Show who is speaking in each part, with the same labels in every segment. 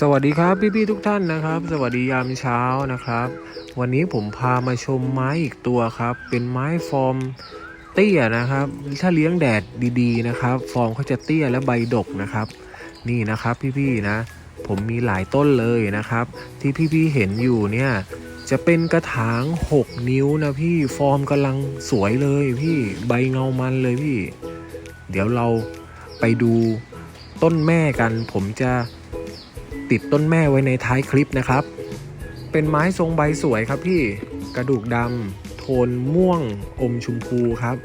Speaker 1: สวัสดีครับพี่ๆทุกท่านนะครับ สวัสดียามเช้านะครับ วันนี้ผมพามาชมไม้อีกตัวครับ เป็นไม้ฟอร์มเตี้ยนะครับ ถ้าเลี้ยงแดดดีๆนะครับ ฟอร์มเขาจะเตี้ยและใบดกนะครับ นี่นะครับพี่ๆนะ ผมมีหลายต้นเลยนะครับ ที่พี่ๆเห็นอยู่เนี่ยจะเป็นกระถาง 6 นิ้วนะพี่ฟอร์มกำลังสวยเลยพี่ใบเงามันเลยพี่ เดี๋ยวเราไปดูต้นแม่กัน ผมจะ ติดต้นแม่ไว้ในท้ายคลิปนะครับ เป็นไม้ทรงใบสวยครับพี่กระดูกดำโทนม่วงอมชมพูครับ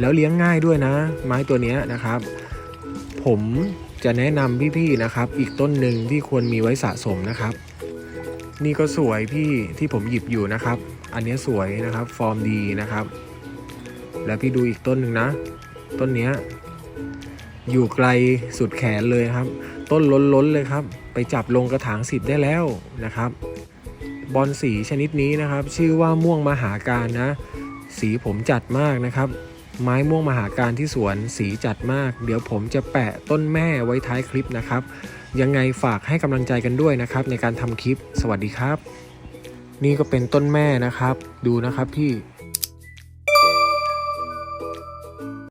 Speaker 1: แล้วเลี้ยงง่ายด้วยนะ ไม้ตัวนี้นะครับ ผมจะแนะนำพี่ๆนะครับ อีกต้นหนึ่งที่ควรมีไว้สะสมนะครับ นี่ก็สวยพี่ที่ผมหยิบอยู่นะครับ อันนี้สวยนะครับ ฟอร์มดีนะครับ แล้วพี่ดูอีกต้นหนึ่งนะ ต้นนี้อยู่ไกลสุดแขนเลยครับ ต้นล้นๆเลยครับ ไปจับลงกระถางสิบได้แล้วนะครับ บอลสีชนิดนี้นะครับ ชื่อว่าม่วงมหาการนะ สีผมจัดมากนะครับ ไม้ม่วงมหาการที่สวนสีจัดมาก เดี๋ยวผมจะแปะต้นแม่ไว้ท้ายคลิปนะครับ ยังไงฝากให้กำลังใจกันด้วยนะครับ ในการทำคลิป สวัสดีครับ นี่ก็เป็นต้นแม่นะครับ ดูนะครับพี่